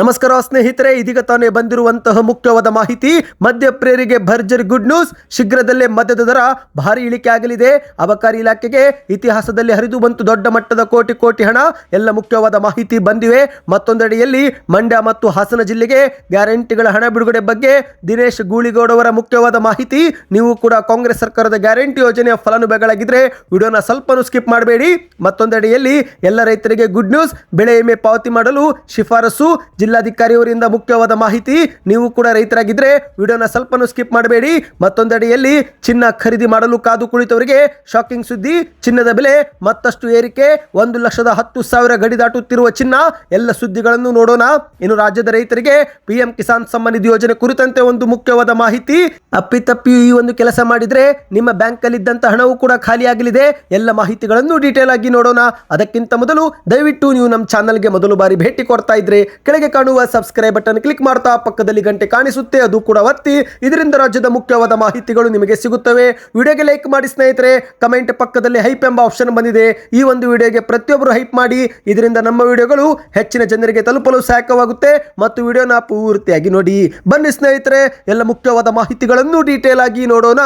ನಮಸ್ಕಾರ ಸ್ನೇಹಿತರೆ, ಇದೀಗ ತಾನೇ ಬಂದಿರುವಂತಹ ಮುಖ್ಯವಾದ ಮಾಹಿತಿ ಮದ್ಯಪ್ರೇರಿಗೆ ಭರ್ಜರಿ ಗುಡ್ ನ್ಯೂಸ್. ಶೀಘ್ರದಲ್ಲೇ ಮದ್ಯದ ದರ ಭಾರಿ ಇಳಿಕೆ ಆಗಲಿದೆ. ಅಬಕಾರಿ ಇಲಾಖೆಗೆ ಇತಿಹಾಸದಲ್ಲಿ ಹರಿದು ಬಂತು ದೊಡ್ಡ ಮಟ್ಟದ ಕೋಟಿ ಕೋಟಿ ಹಣ. ಎಲ್ಲ ಮುಖ್ಯವಾದ ಮಾಹಿತಿ ಬಂದಿವೆ. ಮತ್ತೊಂದೆಡೆಯಲ್ಲಿ ಮಂಡ್ಯ ಮತ್ತು ಹಾಸನ ಜಿಲ್ಲೆಗೆ ಗ್ಯಾರಂಟಿಗಳ ಹಣ ಬಿಡುಗಡೆ ಬಗ್ಗೆ ದಿನೇಶ್ ಗೂಳಿಗೌಡ ಅವರ ಮುಖ್ಯವಾದ ಮಾಹಿತಿ. ನೀವು ಕೂಡ ಕಾಂಗ್ರೆಸ್ ಸರ್ಕಾರದ ಗ್ಯಾರಂಟಿ ಯೋಜನೆಯ ಫಲಾನುಭವಿಗಳಾಗಿದ್ರೆ ವಿಡಿಯೋನ ಸ್ವಲ್ಪನೂ ಸ್ಕಿಪ್ ಮಾಡಬೇಡಿ. ಮತ್ತೊಂದೆಡೆಯಲ್ಲಿ ಎಲ್ಲ ರೈತರಿಗೆ ಗುಡ್ ನ್ಯೂಸ್. ಬೆಳೆ ವಿಮೆ ಪಾವತಿ ಮಾಡಲು ಶಿಫಾರಸು. ಜಿಲ್ಲಾಧಿಕಾರಿಯವರಿಂದ ಮುಖ್ಯವಾದ ಮಾಹಿತಿ ನೀವು ಕೂಡ ರೈತರಾಗಿದ್ರೆ ವಿಡಿಯೋನ ಸ್ವಲ್ಪನೂ ಸ್ಕಿಪ್ ಮಾಡಬೇಡಿ. ಮತ್ತೊಂದೆಡೆಯಲ್ಲಿ ಚಿನ್ನ ಖರೀದಿ ಮಾಡಲು ಕಾದು ಕುಳಿತವರಿಗೆ ಶಾಕಿಂಗ್ ಸುದ್ದಿ, ಚಿನ್ನದ ಬೆಲೆ ಮತ್ತಷ್ಟು ಏರಿಕೆ, ಒಂದು ಲಕ್ಷದ ಹತ್ತು ಸಾವಿರ ಗಡಿ ದಾಟುತ್ತಿರುವ ಚಿನ್ನ, ಎಲ್ಲ ಸುದ್ದಿಗಳನ್ನು ನೋಡೋಣ. ಇನ್ನು ರಾಜ್ಯದ ರೈತರಿಗೆ ಪಿಎಂ ಕಿಸಾನ್ ಸಮ್ಮಾನ್ ನಿಧಿ ಯೋಜನೆ ಕುರಿತಂತೆ ಒಂದು ಮುಖ್ಯವಾದ ಮಾಹಿತಿ. ಅಪ್ಪಿತಪ್ಪಿ ಈ ಒಂದು ಕೆಲಸ ಮಾಡಿದ್ರೆ ನಿಮ್ಮ ಬ್ಯಾಂಕಲ್ಲಿದ್ದಂಥ ಹಣವೂ ಕೂಡ ಖಾಲಿಯಾಗಲಿದೆ. ಎಲ್ಲ ಮಾಹಿತಿಗಳನ್ನು ಡೀಟೇಲ್ ಆಗಿ ನೋಡೋಣ. ಅದಕ್ಕಿಂತ ಮೊದಲು ದಯವಿಟ್ಟು ನೀವು ನಮ್ಮ ಚಾನಲ್ಗೆ ಮೊದಲು ಬಾರಿ ಭೇಟಿ ಕೊಡ್ತಾ ಇದ್ರೆ ಕೆಳಗೆ ಕಾಣುವ ಸಬ್ಸ್ಕ್ರೈಬ್ ಬಟನ್ ಕ್ಲಿಕ್ ಮಾಡ್ತಾ ಪಕ್ಕದಲ್ಲಿ ಗಂಟೆ ಕಾಣಿಸುತ್ತೆ, ಅದು ಕೂಡ ಒತ್ತಿ. ಇದರಿಂದ ರಾಜ್ಯದ ಮುಖ್ಯವಾದ ಮಾಹಿತಿಗಳು ನಿಮಗೆ ಸಿಗುತ್ತವೆ. ವಿಡಿಯೋಗೆ ಲೈಕ್ ಮಾಡಿ ಸ್ನೇಹಿತರೆ, ಕಮೆಂಟ್ ಪಕ್ಕದಲ್ಲಿ ಹೈಪ್ ಎಂಬ ಆಪ್ಷನ್ ಬಂದಿದೆ. ಈ ಒಂದು ವಿಡಿಯೋಗೆ ಪ್ರತಿಯೊಬ್ಬರು ಹೈಪ್ ಮಾಡಿ. ಇದರಿಂದ ನಮ್ಮ ವಿಡಿಯೋಗಳು ಹೆಚ್ಚಿನ ಜನರಿಗೆ ತಲುಪಲು ಸಹಾಯಕವಾಗುತ್ತೆ ಮತ್ತು ವಿಡಿಯೋನ ಪೂರ್ತಿಯಾಗಿ ನೋಡಿ. ಬನ್ನಿ ಸ್ನೇಹಿತರೆ, ಎಲ್ಲ ಮುಖ್ಯವಾದ ಮಾಹಿತಿಗಳನ್ನು ಡೀಟೇಲ್ ಆಗಿ ನೋಡೋಣ.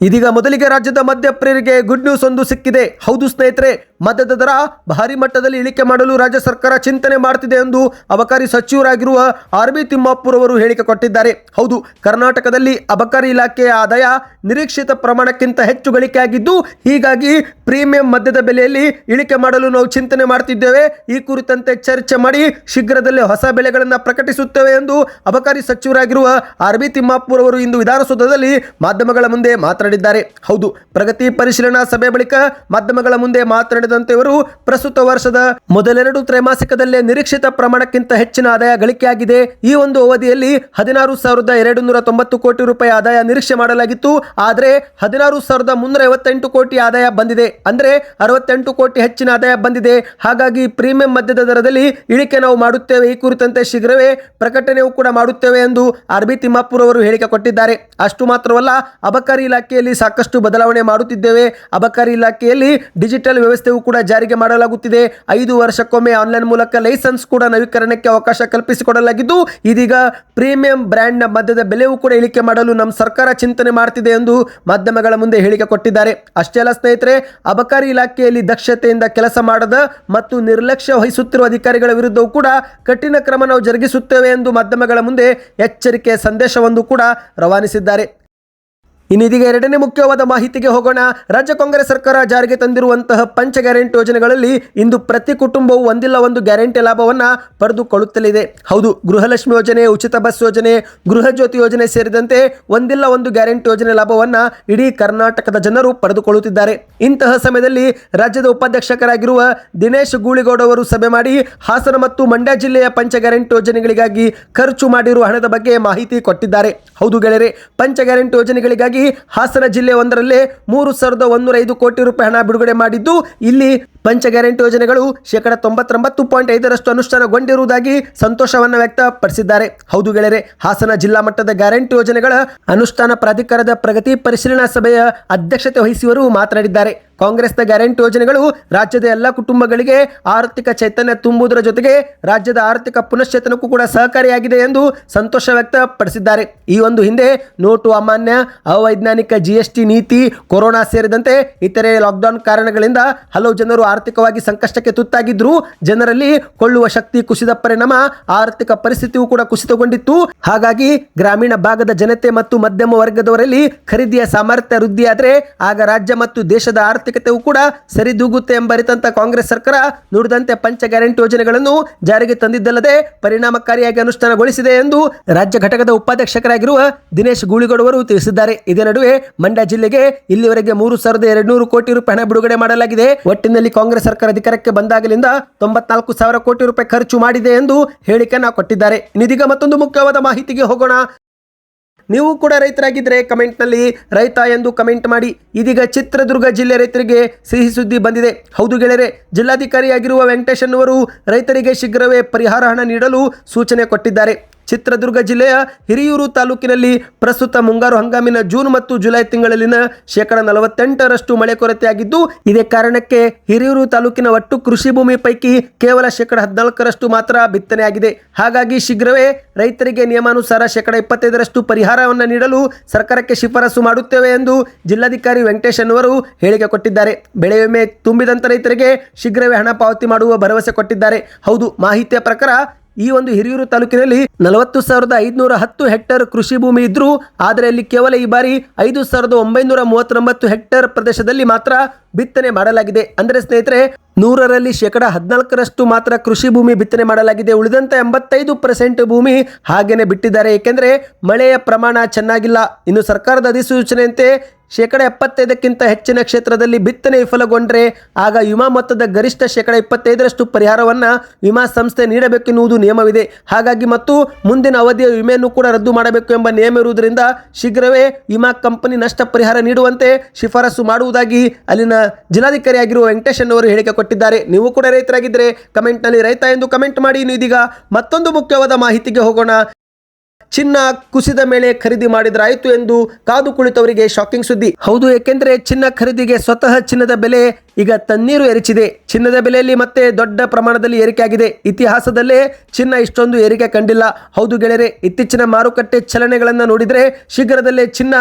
ಇದೀಗ ಮೊದಲಿಗೆ ರಾಜ್ಯದ ಮಧ್ಯಪ್ರಿಯರಿಗೆ ಗುಡ್ ನ್ಯೂಸ್ ಒಂದು ಸಿಕ್ಕಿದೆ. ಹೌದು ಸ್ನೇಹಿತರೆ ಮದ್ಯದ ದರ ಭಾರಿ ಮಟ್ಟದಲ್ಲಿ ಇಳಿಕೆ ಮಾಡಲು ರಾಜ್ಯ ಸರ್ಕಾರ ಚಿಂತನೆ ಮಾಡುತ್ತಿದೆ ಎಂದು ಅಬಕಾರಿ ಸಚಿವರಾಗಿರುವ ಆರ್ ಬಿ ತಿಮ್ಮಾಪುರ್ ಅವರು ಹೇಳಿಕೆ ಕೊಟ್ಟಿದ್ದಾರೆ. ಹೌದು, ಕರ್ನಾಟಕದಲ್ಲಿ ಅಬಕಾರಿ ಇಲಾಖೆಯ ಆದಾಯ ನಿರೀಕ್ಷಿತ ಪ್ರಮಾಣಕ್ಕಿಂತ ಹೆಚ್ಚು ಗಳಿಕೆಯಾಗಿದ್ದು, ಹೀಗಾಗಿ ಪ್ರೀಮಿಯಂ ಮದ್ಯದ ಬೆಲೆಯಲ್ಲಿ ಇಳಿಕೆ ಮಾಡಲು ನಾವು ಚಿಂತನೆ ಮಾಡುತ್ತಿದ್ದೇವೆ ಈ ಕುರಿತಂತೆ ಚರ್ಚೆ ಮಾಡಿ ಶೀಘ್ರದಲ್ಲೇ ಹೊಸ ಬೆಲೆಗಳನ್ನು ಪ್ರಕಟಿಸುತ್ತೇವೆ ಎಂದು ಅಬಕಾರಿ ಸಚಿವರಾಗಿರುವ ಆರ್ ಬಿ ತಿಮ್ಮಾಪುರ್ ಅವರು ಇಂದು ವಿಧಾನಸೌಧದಲ್ಲಿ ಮಾಧ್ಯಮಗಳ ಮುಂದೆ ಮಾತನಾಡಿದ್ದಾರೆ. ಹೌದು, ಪ್ರಗತಿ ಪರಿಶೀಲನಾ ಸಭೆ ಬಳಿಕ ಮಾಧ್ಯಮಗಳ ಮುಂದೆ ಮಾತನಾಡಿದಂತೆ ಇವರು ಪ್ರಸ್ತುತ ವರ್ಷದ ಮೊದಲೆರಡು ತ್ರೈಮಾಸಿಕದಲ್ಲೇ ನಿರೀಕ್ಷಿತ ಪ್ರಮಾಣಕ್ಕಿಂತ ಹೆಚ್ಚಿನ ಆದಾಯ ಗಳಿಕೆಯಾಗಿದೆ. ಈ ಒಂದು ಅವಧಿಯಲ್ಲಿ ಹದಿನಾರು ಸಾವಿರದ ಎರಡು ನೂರ ತೊಂಬತ್ತು ಕೋಟಿ ರೂಪಾಯಿ ಆದಾಯ ನಿರೀಕ್ಷೆ ಮಾಡಲಾಗಿತ್ತು. ಆದರೆ ಹದಿನಾರು ಸಾವಿರದ ಮುನ್ನೂರ ಐವತ್ತೆಂಟು ಕೋಟಿ ಆದಾಯ ಬಂದಿದೆ. ಅಂದ್ರೆ ಅರವತ್ತೆಂಟು ಕೋಟಿ ಹೆಚ್ಚಿನ ಆದಾಯ ಬಂದಿದೆ. ಹಾಗಾಗಿ ಪ್ರೀಮಿಯಂ ಮದ್ಯದ ದರದಲ್ಲಿ ಇಳಿಕೆ ನಾವು ಮಾಡುತ್ತೇವೆ. ಈ ಕುರಿತಂತೆ ಶೀಘ್ರವೇ ಪ್ರಕಟಣೆಯೂ ಕೂಡ ಮಾಡುತ್ತೇವೆ ಎಂದು ಆರ್ ಬಿ ತಿಮ್ಮಾಪುರ್ ಅವರು ಹೇಳಿಕೆ ಕೊಟ್ಟಿದ್ದಾರೆ. ಅಷ್ಟು ಮಾತ್ರವಲ್ಲ, ಅಬಕಾರಿ ಇಲಾಖೆಯಲ್ಲಿ ಸಾಕಷ್ಟು ಬದಲಾವಣೆ ಮಾಡುತ್ತಿದ್ದೇವೆ. ಅಬಕಾರಿ ಇಲಾಖೆಯಲ್ಲಿ ಡಿಜಿಟಲ್ ವ್ಯವಸ್ಥೆಯೂ ಕೂಡ ಜಾರಿಗೆ ಮಾಡಲಾಗುತ್ತಿದೆ. ಐದು ವರ್ಷಕ್ಕೊಮ್ಮೆ ಆನ್ಲೈನ್ ಮೂಲಕ ಲೈಸೆನ್ಸ್ ಕೂಡ ನವೀಕರಣಕ್ಕೆ ಅವಕಾಶ ಕಲ್ಪಿಸಿಕೊಡಲಾಗಿದ್ದು, ಇದೀಗ ಪ್ರೀಮಿಯಂ ಬ್ರ್ಯಾಂಡ್ನ ಮದ್ಯದ ಬೆಲೆಯೂ ಕೂಡ ಇಳಿಕೆ ಮಾಡಲು ನಮ್ಮ ಸರ್ಕಾರ ಚಿಂತನೆ ಮಾಡ್ತಿದೆ ಎಂದು ಮಾಧ್ಯಮಗಳ ಮುಂದೆ ಹೇಳಿಕೆ ಕೊಟ್ಟಿದ್ದಾರೆ. ಅಷ್ಟೇ ಅಲ್ಲ ಸ್ನೇಹಿತರೆ, ಅಬಕಾರಿ ಇಲಾಖೆಯಲ್ಲಿ ದಕ್ಷತೆಯಿಂದ ಕೆಲಸ ಮಾಡದ ಮತ್ತು ನಿರ್ಲಕ್ಷ್ಯ ವಹಿಸುತ್ತಿರುವ ಅಧಿಕಾರಿಗಳ ವಿರುದ್ಧವೂ ಕೂಡ ಕಠಿಣ ಕ್ರಮ ನಾವು ಜರುಗಿಸುತ್ತೇವೆ ಎಂದು ಮಾಧ್ಯಮಗಳ ಮುಂದೆ ಎಚ್ಚರಿಕೆ ಸಂದೇಶವೊಂದು ಕೂಡ ರವಾನಿಸಿದ್ದಾರೆ. ಇನ್ನು ಇದೀಗ ಎರಡನೇ ಮುಖ್ಯವಾದ ಮಾಹಿತಿಗೆ ಹೋಗೋಣ. ರಾಜ್ಯ ಕಾಂಗ್ರೆಸ್ ಸರ್ಕಾರ ಜಾರಿಗೆ ತಂದಿರುವಂತಹ ಪಂಚ ಗ್ಯಾರಂಟಿ ಯೋಜನೆಗಳಲ್ಲಿ ಇಂದು ಪ್ರತಿ ಕುಟುಂಬವು ಒಂದಿಲ್ಲ ಒಂದು ಗ್ಯಾರಂಟಿ ಲಾಭವನ್ನು ಪಡೆದುಕೊಳ್ಳುತ್ತಲಿದೆ ಹೌದು, ಗೃಹಲಕ್ಷ್ಮಿ ಯೋಜನೆ, ಉಚಿತ ಬಸ್ ಯೋಜನೆ, ಗೃಹ ಜ್ಯೋತಿ ಯೋಜನೆ ಸೇರಿದಂತೆ ಒಂದಿಲ್ಲ ಒಂದು ಗ್ಯಾರಂಟಿ ಯೋಜನೆ ಲಾಭವನ್ನು ಇಡೀ ಕರ್ನಾಟಕದ ಜನರು ಪಡೆದುಕೊಳ್ಳುತ್ತಿದ್ದಾರೆ ಇಂತಹ ಸಮಯದಲ್ಲಿ ರಾಜ್ಯದ ಉಪಾಧ್ಯಕ್ಷಕರಾಗಿರುವ ದಿನೇಶ್ ಗೂಳಿಗೌಡ ಅವರು ಸಭೆ ಮಾಡಿ ಹಾಸನ ಮತ್ತು ಮಂಡ್ಯ ಜಿಲ್ಲೆಯ ಪಂಚ ಗ್ಯಾರಂಟಿ ಯೋಜನೆಗಳಿಗಾಗಿ ಖರ್ಚು ಮಾಡಿರುವ ಹಣದ ಬಗ್ಗೆ ಮಾಹಿತಿ ಕೊಟ್ಟಿದ್ದಾರೆ. ಹೌದು ಗೆಳೆಯರೆ, ಪಂಚ ಗ್ಯಾರಂಟಿ ಯೋಜನೆಗಳಿಗಾಗಿ ಹಾಸನ ಜಿಲ್ಲೆ ಒಂದರಲ್ಲೇ ಮೂರು ಸಾವಿರದ ಒಂದೂರ ಐದು ಕೋಟಿ ರೂಪಾಯಿ ಹಣ ಬಿಡುಗಡೆ ಮಾಡಿದ್ದು ಇಲ್ಲಿ ಪಂಚ ಗ್ಯಾರಂಟಿ ಯೋಜನೆಗಳು ಶೇಕಡ ತೊಂಬತ್ತೊಂಬತ್ತು ಪಾಯಿಂಟ್ ಐದರಷ್ಟು ಅನುಷ್ಠಾನಗೊಂಡಿರುವುದಾಗಿ ಸಂತೋಷವನ್ನು ವ್ಯಕ್ತಪಡಿಸಿದ್ದಾರೆ. ಹೌದು ಗೆಳೆಯರೆ, ಹಾಸನ ಜಿಲ್ಲಾ ಮಟ್ಟದ ಗ್ಯಾರಂಟಿ ಯೋಜನೆಗಳ ಅನುಷ್ಠಾನ ಪ್ರಾಧಿಕಾರದ ಪ್ರಗತಿ ಪರಿಶೀಲನಾ ಸಭೆಯ ಅಧ್ಯಕ್ಷತೆ ವಹಿಸಿವರು ಮಾತನಾಡಿದ್ದಾರೆ. ಕಾಂಗ್ರೆಸ್ನ ಗ್ಯಾರಂಟಿ ಯೋಜನೆಗಳು ರಾಜ್ಯದ ಎಲ್ಲ ಕುಟುಂಬಗಳಿಗೆ ಆರ್ಥಿಕ ಚೈತನ್ಯ ತುಂಬುವುದರ ಜೊತೆಗೆ ರಾಜ್ಯದ ಆರ್ಥಿಕ ಪುನಶ್ಚೇತನಕ್ಕೂ ಕೂಡ ಸಹಕಾರಿಯಾಗಿದೆ ಎಂದು ಸಂತೋಷ ವ್ಯಕ್ತಪಡಿಸಿದ್ದಾರೆ. ಈ ಒಂದು ಹಿಂದೆ ನೋಟು ಅಮಾನ್ಯ, ಅವೈಜ್ಞಾನಿಕ ಜಿಎಸ್ಟಿ ನೀತಿ, ಕೊರೋನಾ ಸೇರಿದಂತೆ ಇತರೆ ಲಾಕ್ಡೌನ್ ಕಾರಣಗಳಿಂದ ಹಲವು ಜನರು ಆರ್ಥಿಕವಾಗಿ ಸಂಕಷ್ಟಕ್ಕೆ ತುತ್ತಾಗಿದ್ರು ಜನರಲ್ಲಿ ಕೊಳ್ಳುವ ಶಕ್ತಿ ಕುಸಿದ ಪರಿಣಾಮ, ಆರ್ಥಿಕ ಪರಿಸ್ಥಿತಿಯೂ ಕೂಡ ಕುಸಿತಗೊಂಡಿತ್ತು. ಹಾಗಾಗಿ ಗ್ರಾಮೀಣ ಭಾಗದ ಜನತೆ ಮತ್ತು ಮಧ್ಯಮ ವರ್ಗದವರಲ್ಲಿ ಖರೀದಿಯ ಸಾಮರ್ಥ್ಯ ವೃದ್ಧಿಯಾದರೆ ಆಗ ರಾಜ್ಯ ಮತ್ತು ದೇಶದ ಆರ್ಥಿಕತೆಯೂ ಕೂಡ ಸರಿದೂಗುತ್ತೆ ಎಂಬರಿತಂತ ಕಾಂಗ್ರೆಸ್ ಸರ್ಕಾರ ನುಡಿದಂತೆ ಪಂಚ ಗ್ಯಾರಂಟಿ ಯೋಜನೆಗಳನ್ನು ಜಾರಿಗೆ ತಂದಿದ್ದಲ್ಲದೆ ಪರಿಣಾಮಕಾರಿಯಾಗಿ ಅನುಷ್ಠಾನಗೊಳಿಸಿದೆ ಎಂದು ರಾಜ್ಯ ಘಟಕದ ಉಪಾಧ್ಯಕ್ಷಕರಾಗಿರುವ ದಿನೇಶ್ ಗೂಳಿಗೌಡವರು ತಿಳಿಸಿದ್ದಾರೆ. ಇದೇ ನಡುವೆ ಮಂಡ್ಯ ಜಿಲ್ಲೆಗೆ ಇಲ್ಲಿವರೆಗೆ ಮೂರು ಸಾವಿರದ ಎರಡ್ನೂರು ಕೋಟಿ ರೂಪಾಯಿ ಹಣ ಬಿಡುಗಡೆ ಮಾಡಲಾಗಿದೆ. ಒಟ್ಟಿನಲ್ಲಿ ಕಾಂಗ್ರೆಸ್ ಸರ್ಕಾರ ಅಧಿಕಾರಕ್ಕೆ ಬಂದಾಗಲಿಂದ ತೊಂಬತ್ನಾಲ್ಕು ಸಾವಿರ ಕೋಟಿ ರೂಪಾಯಿ ಖರ್ಚು ಮಾಡಿದೆ ಎಂದು ಹೇಳಿಕೆಯನ್ನು ಕೊಟ್ಟಿದ್ದಾರೆ. ಇನ್ನಿದೀಗ ಮತ್ತೊಂದು ಮುಖ್ಯವಾದ ಮಾಹಿತಿಗೆ ಹೋಗೋಣ. ನೀವು ಕೂಡ ರೈತರಾಗಿದ್ದರೆ ಕಮೆಂಟ್ನಲ್ಲಿ ರೈತ ಎಂದು ಕಮೆಂಟ್ ಮಾಡಿ. ಇದೀಗ ಚಿತ್ರದುರ್ಗ ಜಿಲ್ಲೆ ರೈತರಿಗೆ ಸಿಹಿ ಸುದ್ದಿ ಬಂದಿದೆ. ಹೌದು ಗೆಳೆಯರೆ, ಜಿಲ್ಲಾಧಿಕಾರಿಯಾಗಿರುವ ವೆಂಕಟೇಶನ್ ಅವರು ರೈತರಿಗೆ ಶೀಘ್ರವೇ ಪರಿಹಾರ ಹಣ ನೀಡಲು ಸೂಚನೆ ಕೊಟ್ಟಿದ್ದಾರೆ. ಚಿತ್ರದುರ್ಗ ಜಿಲ್ಲೆಯ ಹಿರಿಯೂರು ತಾಲೂಕಿನಲ್ಲಿ ಪ್ರಸ್ತುತ ಮುಂಗಾರು ಹಂಗಾಮಿನ ಜೂನ್ ಮತ್ತು ಜುಲೈ ತಿಂಗಳಲ್ಲಿನ ಶೇಕಡ ನಲವತ್ತೆಂಟರಷ್ಟು ಮಳೆ ಕೊರತೆಯಾಗಿದ್ದು, ಇದೇ ಕಾರಣಕ್ಕೆ ಹಿರಿಯೂರು ತಾಲೂಕಿನ ಒಟ್ಟು ಕೃಷಿ ಭೂಮಿ ಪೈಕಿ ಕೇವಲ ಶೇಕಡ ಹದಿನಾಲ್ಕರಷ್ಟು ಮಾತ್ರ ಬಿತ್ತನೆಯಾಗಿದೆ. ಹಾಗಾಗಿ ಶೀಘ್ರವೇ ರೈತರಿಗೆ ನಿಯಮಾನುಸಾರ ಶೇಕಡ ಇಪ್ಪತ್ತೈದರಷ್ಟು ಪರಿಹಾರವನ್ನು ನೀಡಲು ಸರ್ಕಾರಕ್ಕೆ ಶಿಫಾರಸು ಮಾಡುತ್ತೇವೆ ಎಂದು ಜಿಲ್ಲಾಧಿಕಾರಿ ವೆಂಕಟೇಶ್ ಅನ್ನುವರು ಹೇಳಿಕೆ ಕೊಟ್ಟಿದ್ದಾರೆ. ಬೆಳೆ ವಿಮೆ ತುಂಬಿದಂತ ರೈತರಿಗೆ ಶೀಘ್ರವೇ ಹಣ ಪಾವತಿ ಮಾಡುವ ಭರವಸೆ ಕೊಟ್ಟಿದ್ದಾರೆ. ಹೌದು, ಮಾಹಿತಿಯ ಪ್ರಕಾರ ಈ ಒಂದು ಹಿರಿಯೂರು ತಾಲೂಕಿನಲ್ಲಿ ನಲವತ್ತು ಸಾವಿರದ ಐದುನೂರ ಹತ್ತು ಹೆಕ್ಟೇರ್ ಕೃಷಿ ಭೂಮಿ ಇದ್ರು, ಆದರೆ ಅಲ್ಲಿ ಕೇವಲ ಈ ಬಾರಿ ಐದು ಸಾವಿರದ ಒಂಬೈನೂರ ಮೂವತ್ತೊಂಬತ್ತು ಹೆಕ್ಟೇರ್ ಪ್ರದೇಶದಲ್ಲಿ ಮಾತ್ರ ಬಿತ್ತನೆ ಮಾಡಲಾಗಿದೆ. ಅಂದರೆ ಸ್ನೇಹಿತರೆ, ನೂರರಲ್ಲಿ ಶೇಕಡ ಹದಿನಾಲ್ಕರಷ್ಟು ಮಾತ್ರ ಕೃಷಿ ಭೂಮಿ ಬಿತ್ತನೆ ಮಾಡಲಾಗಿದೆ. ಉಳಿದಂತೆ ಎಂಬತ್ತೈದು ಪರ್ಸೆಂಟ್ ಭೂಮಿ ಹಾಗೇನೆ ಬಿಟ್ಟಿದ್ದಾರೆ. ಏಕೆಂದರೆ ಮಳೆಯ ಪ್ರಮಾಣ ಚೆನ್ನಾಗಿಲ್ಲ. ಇನ್ನು ಸರ್ಕಾರದ ಅಧಿಸೂಚನೆಯಂತೆ ಶೇಕಡ ಎಪ್ಪತ್ತೈದಕ್ಕಿಂತ ಹೆಚ್ಚಿನ ಕ್ಷೇತ್ರದಲ್ಲಿ ಬಿತ್ತನೆ ವಿಫಲಗೊಂಡರೆ ಆಗ ವಿಮಾ ಮೊತ್ತದ ಗರಿಷ್ಠ ಶೇಕಡ ಇಪ್ಪತ್ತೈದರಷ್ಟು ಪರಿಹಾರವನ್ನು ವಿಮಾ ಸಂಸ್ಥೆ ನೀಡಬೇಕೆನ್ನುವುದು ನಿಯಮವಿದೆ. ಹಾಗಾಗಿ ಮತ್ತು ಮುಂದಿನ ಅವಧಿಯ ವಿಮೆಯನ್ನು ಕೂಡ ರದ್ದು ಮಾಡಬೇಕು ಎಂಬ ನಿಯಮ ಇರುವುದರಿಂದ ಶೀಘ್ರವೇ ವಿಮಾ ಕಂಪನಿ ನಷ್ಟ ಪರಿಹಾರ ನೀಡುವಂತೆ ಶಿಫಾರಸು ಮಾಡುವುದಾಗಿ ಅಲ್ಲಿನ ಜಿಲ್ಲಾಧಿಕಾರಿಯಾಗಿರುವ ವೆಂಕಟೇಶ್ ಅವರು ಹೇಳಿಕೆ ಕೊಟ್ಟಿದ್ದಾರೆ. ನೀವು ಕೂಡ ರೈತರಾಗಿದ್ದರೆ ಕಮೆಂಟ್ನಲ್ಲಿ ರೈತ ಎಂದು ಕಮೆಂಟ್ ಮಾಡಿ ಇದೀಗ ಮತ್ತೊಂದು ಮುಖ್ಯವಾದ ಮಾಹಿತಿಗೆ ಹೋಗೋಣ. ಚಿನ್ನ ಕುಸಿದ ಮೇಲೆ ಖರೀದಿ ಮಾಡಿದ್ರಾಯಿತು ಎಂದು ಕಾದು ಕುಳಿತವರಿಗೆ ಶಾಕಿಂಗ್ ಸುದ್ದಿ. ಹೌದು, ಏಕೆಂದರೆ ಚಿನ್ನ ಖರೀದಿಗೆ ಸ್ವತಃ ಚಿನ್ನದ ಬೆಲೆ ಈಗ ತಣ್ಣೀರು ಎರಚಿದೆ. ಚಿನ್ನದ ಬೆಲೆಯಲ್ಲಿ ಮತ್ತೆ ದೊಡ್ಡ ಪ್ರಮಾಣದಲ್ಲಿ ಏರಿಕೆಯಾಗಿದೆ. ಇತಿಹಾಸದಲ್ಲೇ ಚಿನ್ನ ಇಷ್ಟೊಂದು ಏರಿಕೆ ಕಂಡಿಲ್ಲ. ಹೌದು ಗೆಳೆಯರೆ, ಇತ್ತೀಚಿನ ಮಾರುಕಟ್ಟೆ ಚಲನೆಗಳನ್ನು ನೋಡಿದರೆ ಶೀಘ್ರದಲ್ಲೇ ಚಿನ್ನ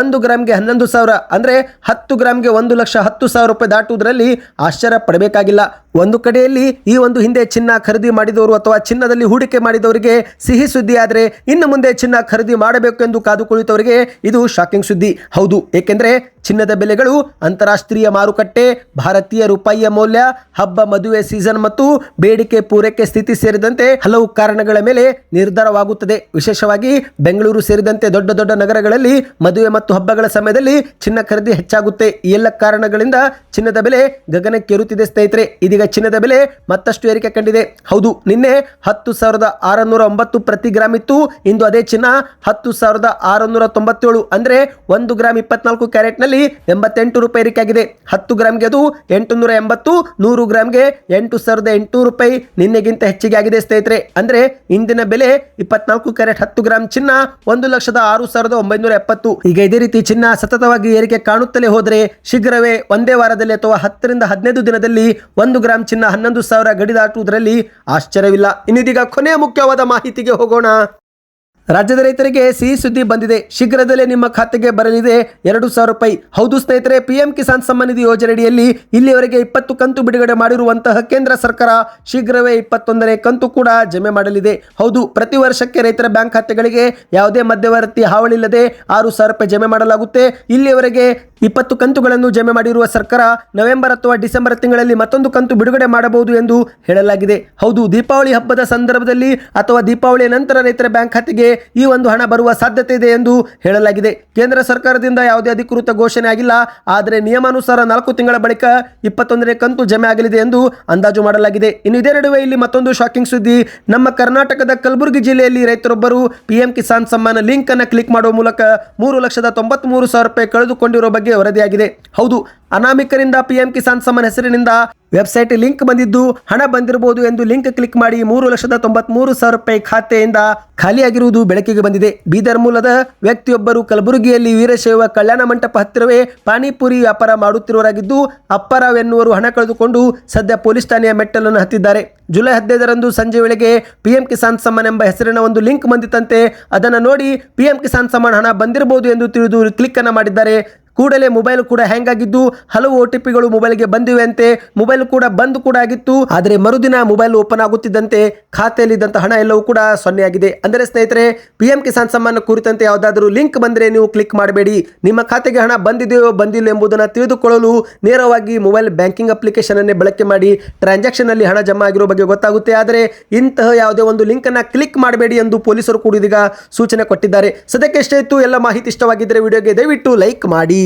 ಒಂದು ಗ್ರಾಮ್ಗೆ ಹನ್ನೊಂದು ಸಾವಿರ ಅಂದರೆ ಹತ್ತು ಗ್ರಾಮ್ಗೆ ಒಂದು ಲಕ್ಷ ಹತ್ತು ಸಾವಿರ ರೂಪಾಯಿ ದಾಟುವುದರಲ್ಲಿ ಆಶ್ಚರ್ಯ ಪಡಬೇಕಾಗಿಲ್ಲ. ಒಂದು ಕಡೆಯಲ್ಲಿ ಈ ಒಂದು ಹಿಂದೆ ಚಿನ್ನ ಖರೀದಿ ಮಾಡಿದವರು ಅಥವಾ ಚಿನ್ನದಲ್ಲಿ ಹೂಡಿಕೆ ಮಾಡಿದವರಿಗೆ ಸಿಹಿ ಸುದ್ದಿ ಆದರೆ ಇನ್ನು ಮುಂದೆ ಚಿನ್ನ ಖರೀದಿ ಮಾಡಬೇಕು ಎಂದು ಕಾದು ಕುಳಿತವರಿಗೆ ಇದು ಶಾಕಿಂಗ್ ಸುದ್ದಿ. ಹೌದು, ಏಕೆಂದರೆ ಚಿನ್ನದ ಬೆಲೆಗಳು, ಅಂತಾರಾಷ್ಟ್ರೀಯ ಮಾರುಕಟ್ಟೆ, ಭಾರತೀಯ ರೂಪಾಯಿಯ ಮೌಲ್ಯ, ಹಬ್ಬ, ಮದುವೆ ಸೀಸನ್ ಮತ್ತು ಬೇಡಿಕೆ ಪೂರೈಕೆ ಸ್ಥಿತಿ ಸೇರಿದಂತೆ ಹಲವು ಕಾರಣಗಳ ಮೇಲೆ ನಿರ್ಧಾರವಾಗುತ್ತದೆ. ವಿಶೇಷವಾಗಿ ಬೆಂಗಳೂರು ಸೇರಿದಂತೆ ದೊಡ್ಡ ದೊಡ್ಡ ನಗರಗಳಲ್ಲಿ ಮದುವೆ ಮತ್ತು ಹಬ್ಬಗಳ ಸಮಯದಲ್ಲಿ ಚಿನ್ನ ಖರೀದಿ ಹೆಚ್ಚಾಗುತ್ತೆ. ಈ ಎಲ್ಲ ಕಾರಣಗಳಿಂದ ಚಿನ್ನದ ಬೆಲೆ ಗಗನಕ್ಕೇರುತ್ತಿದೆ ಸ್ನೇಹಿತರೆ. ಇದೀಗ ಚಿನ್ನದ ಬೆಲೆ ಮತ್ತಷ್ಟು ಏರಿಕೆ ಕಂಡಿದೆ. ಹೌದು, ನಿನ್ನೆ ಹತ್ತು ಸಾವಿರದ ಆರುನೂರ ಒಂಬತ್ತು ಪ್ರತಿ ಗ್ರಾಮ್ ಇತ್ತು. ಇಂದು ಅದೇ ಚಿನ್ನ ಹತ್ತು ಸಾವಿರದ ಆರುನೂರ ತೊಂಬತ್ತೇಳು ಅಂದ್ರೆ ಒಂದು ಗ್ರಾಮ್ ಇಪ್ಪತ್ನಾಲ್ಕು ಕ್ಯಾರೆಟ್ನಲ್ಲಿ ಎಂಬತ್ತೆಂಟು ರೂಪಾಯಿ ಏರಿಕೆಯಾಗಿದೆ. ಹತ್ತು ಗ್ರಾಮ್ಗೆ ಅದು ಎಂಟುನೂರ ಎಂಬತ್ತು, ನೂರು ಗ್ರಾಮ್ಗೆ ಎಂಟು ಸಾವಿರದ ಎಂಟುನೂರು ರೂಪಾಯಿ ನಿನ್ನೆಗಿಂತ ಹೆಚ್ಚಿಗೆ ಆಗಿದೆ ಸ್ನೇಹಿತರೆ. ಅಂದ್ರೆ ಇಂದಿನ ಬೆಲೆ ಇಪ್ಪತ್ನಾಲ್ಕು ಕ್ಯಾರೆಟ್ ಹತ್ತು ಗ್ರಾಮ್ ಚಿನ್ನ ಒಂದು ಲಕ್ಷದ ಆರು ಸಾವಿರದ ಒಂಬೈನೂರ ಎಪ್ಪತ್ತು. ಈಗ ಇದೇ ರೀತಿ ಚಿನ್ನ ಸತತವಾಗಿ ಏರಿಕೆ ಕಾಣುತ್ತಲೇ ಹೋದರೆ ಶೀಘ್ರವೇ ಒಂದೇ ವಾರದಲ್ಲಿ ಅಥವಾ ಹತ್ತರಿಂದ ಹದಿನೈದು ದಿನದಲ್ಲಿ ಒಂದು ಗ್ರಾಮ್ ಚಿನ್ನ ಹನ್ನೊಂದು ಸಾವಿರ ಗಡಿ ದಾಟುವುದರಲ್ಲಿ ಆಶ್ಚರ್ಯವಿಲ್ಲ. ಇನ್ನಿದೀಗ ಕೊನೆಯ ಮುಖ್ಯವಾದ ಮಾಹಿತಿಗೆ ಹೋಗೋಣ. ರಾಜ್ಯದ ರೈತರಿಗೆ ಸಿಹಿ ಸುದ್ದಿ ಬಂದಿದೆ. ಶೀಘ್ರದಲ್ಲೇ ನಿಮ್ಮ ಖಾತೆಗೆ ಬರಲಿದೆ. ಎರಡು ಸಾವಿರ ರೂಪಾಯಿ. ಹೌದು ಸ್ನೇಹಿತರೆ, ಪಿಎಂ ಕಿಸಾನ್ ಸಮ್ಮಾನ್ ನಿಧಿ ಯೋಜನೆಯಡಿಯಲ್ಲಿ ಇಲ್ಲಿಯವರೆಗೆ ಇಪ್ಪತ್ತು ಕಂತು ಬಿಡುಗಡೆ ಮಾಡಿರುವಂತಹ ಕೇಂದ್ರ ಸರ್ಕಾರ ಶೀಘ್ರವೇ ಇಪ್ಪತ್ತೊಂದನೇ ಕಂತು ಕೂಡ ಜಮೆ ಮಾಡಲಿದೆ. ಹೌದು, ಪ್ರತಿ ವರ್ಷಕ್ಕೆ ರೈತರ ಬ್ಯಾಂಕ್ ಖಾತೆಗಳಿಗೆ ಯಾವುದೇ ಮಧ್ಯವರ್ತಿ ಹಾವಳಿಲ್ಲದೆ ಆರು ಸಾವಿರ ರೂಪಾಯಿ ಜಮೆ ಮಾಡಲಾಗುತ್ತೆ. ಇಲ್ಲಿಯವರೆಗೆ ಇಪ್ಪತ್ತು ಕಂತುಗಳನ್ನು ಜಮೆ ಮಾಡಿರುವ ಸರ್ಕಾರ ನವೆಂಬರ್ ಅಥವಾ ಡಿಸೆಂಬರ್ ತಿಂಗಳಲ್ಲಿ ಮತ್ತೊಂದು ಕಂತು ಬಿಡುಗಡೆ ಮಾಡಬಹುದು ಎಂದು ಹೇಳಲಾಗಿದೆ. ಹೌದು, ದೀಪಾವಳಿ ಹಬ್ಬದ ಸಂದರ್ಭದಲ್ಲಿ ಅಥವಾ ದೀಪಾವಳಿಯ ನಂತರ ರೈತರ ಬ್ಯಾಂಕ್ ಖಾತೆಗೆ ಈ ಒಂದು ಹಣ ಬರುವ ಸಾಧ್ಯತೆ ಇದೆ ಎಂದು ಹೇಳಲಾಗಿದೆ. ಕೇಂದ್ರ ಸರ್ಕಾರದಿಂದ ಯಾವುದೇ ಅಧಿಕೃತ ಘೋಷಣೆ ಆಗಿಲ್ಲ. ಆದರೆ ನಿಯಮಾನುಸಾರ ನಾಲ್ಕು ತಿಂಗಳ ಬಳಿಕ ಇಪ್ಪತ್ತೊಂದನೇ ಕಂತು ಜಮೆ ಆಗಲಿದೆ ಎಂದು ಅಂದಾಜು ಮಾಡಲಾಗಿದೆ. ಇನ್ನು ಇದೇ ನಡುವೆ ಇಲ್ಲಿ ಮತ್ತೊಂದು ಶಾಕಿಂಗ್ ಸುದ್ದಿ. ನಮ್ಮ ಕರ್ನಾಟಕದ ಕಲಬುರಗಿ ಜಿಲ್ಲೆಯಲ್ಲಿ ರೈತರೊಬ್ಬರು ಪಿಎಂ ಕಿಸಾನ್ ಸಮ್ಮಾನ ಲಿಂಕ್ ಅನ್ನು ಕ್ಲಿಕ್ ಮಾಡುವ ಮೂಲಕ ಮೂರು ಲಕ್ಷದ ತೊಂಬತ್ಮೂರು ಸಾವಿರ ರೂಪಾಯಿ ಕಳೆದುಕೊಂಡಿರುವ ಬಗ್ಗೆ ವರದಿಯಾಗಿದೆ. ಹೌದು ಅನಾಮಿಕರಿಂದ ಪಿಎಂ ಕಿಸಾನ್ ಸಮ್ಮಾನ್ ಹೆಸರಿನಿಂದ ವೆಬ್ಸೈಟ್ ಲಿಂಕ್ ಬಂದಿದ್ದು ಹಣ ಬಂದಿರಬಹುದು ಎಂದು ಲಿಂಕ್ ಕ್ಲಿಕ್ ಮಾಡಿ ಮೂರು ಲಕ್ಷದ ತೊಂಬತ್ಮೂರು ಸಾವಿರ ರೂಪಾಯಿ ಖಾತೆಯಿಂದ ಖಾಲಿಯಾಗಿರುವುದು ಬೆಳಕಿಗೆ ಬಂದಿದೆ. ಬೀದರ್ ಮೂಲದ ವ್ಯಕ್ತಿಯೊಬ್ಬರು ಕಲಬುರಗಿಯಲ್ಲಿ ವೀರಶೈವ ಕಲ್ಯಾಣ ಮಂಟಪ ಹತ್ತಿರವೇ ಪಾನಿಪುರಿ ವ್ಯಾಪಾರ ಮಾಡುತ್ತಿರುವರಾಗಿದ್ದು, ಅಪ್ಪರಾವ್ ಎನ್ನುವರು ಹಣ ಕಳೆದುಕೊಂಡು ಸದ್ಯ ಪೊಲೀಸ್ ಠಾಣೆಯ ಮೆಟ್ಟಲನ್ನು ಹತ್ತಿದ್ದಾರೆ. ಜುಲೈ ಹದಿನೈದರಂದು ಸಂಜೆ ವೇಳೆಗೆ ಪಿಎಂ ಕಿಸಾನ್ ಸಮ್ಮಾನ್ ಎಂಬ ಹೆಸರಿನ ಒಂದು ಲಿಂಕ್ ಬಂದಿತಂತೆ ಅದನ್ನು ನೋಡಿ ಪಿಎಂ ಕಿಸಾನ್ ಸಮ್ಮಾನ್ ಹಣ ಬಂದಿರಬಹುದು ಎಂದು ತಿಳಿದು ಕ್ಲಿಕ್ ಅನ್ನು ಮಾಡಿದ್ದಾರೆ. ಕೂಡಲೇ ಮೊಬೈಲ್ ಕೂಡ ಹ್ಯಾಂಗ್ ಆಗಿದ್ದು ಹಲವು ಒ ಟಿ ಪಿಗಳು ಮೊಬೈಲ್ಗೆ ಬಂದಿವೆ ಅಂತೆ ಮೊಬೈಲ್ ಕೂಡ ಬಂದ್ ಕೂಡ ಆಗಿತ್ತು. ಆದರೆ ಮರುದಿನ ಮೊಬೈಲ್ ಓಪನ್ ಆಗುತ್ತಿದ್ದಂತೆ, ಖಾತೆಯಲ್ಲಿದ್ದಂಥ ಹಣ ಎಲ್ಲವೂ ಕೂಡ ಸೊನ್ನೆ ಆಗಿದೆ ಅಂದರೆ ಸ್ನೇಹಿತರೆ ಪಿ ಎಂ ಕಿಸಾನ್ ಸಮ್ಮಾನ ಕುರಿತಂತೆ ಯಾವುದಾದರೂ ಲಿಂಕ್ ಬಂದರೆ ನೀವು ಕ್ಲಿಕ್ ಮಾಡಬೇಡಿ. ನಿಮ್ಮ ಖಾತೆಗೆ ಹಣ ಬಂದಿದೆಯೋ ಬಂದಿಲ್ಲ ಎಂಬುದನ್ನು ತಿಳಿದುಕೊಳ್ಳಲು ನೇರವಾಗಿ ಮೊಬೈಲ್ ಬ್ಯಾಂಕಿಂಗ್ ಅಪ್ಲಿಕೇಶನ್ ಅನ್ನೇ ಬಳಕೆ ಮಾಡಿ ಟ್ರಾನ್ಸಾಕ್ಷನ್ ಅಲ್ಲಿ ಹಣ ಜಮಾ ಆಗಿರೋ ಬಗ್ಗೆ ಗೊತ್ತಾಗುತ್ತೆ. ಆದರೆ ಇಂತಹ ಯಾವುದೇ ಒಂದು ಲಿಂಕ್ ಅನ್ನ ಕ್ಲಿಕ್ ಮಾಡಬೇಡಿ ಎಂದು ಪೊಲೀಸರು ಕೂಡ ಇದೀಗ ಸೂಚನೆ ಕೊಟ್ಟಿದ್ದಾರೆ. ಸದ್ಯಕ್ಕೆ ಎಷ್ಟೇ ಇತ್ತು. ಎಲ್ಲ ಮಾಹಿತಿ ಇಷ್ಟವಾಗಿದ್ದರೆ ವಿಡಿಯೋಗೆ ದಯವಿಟ್ಟು ಲೈಕ್ ಮಾಡಿ.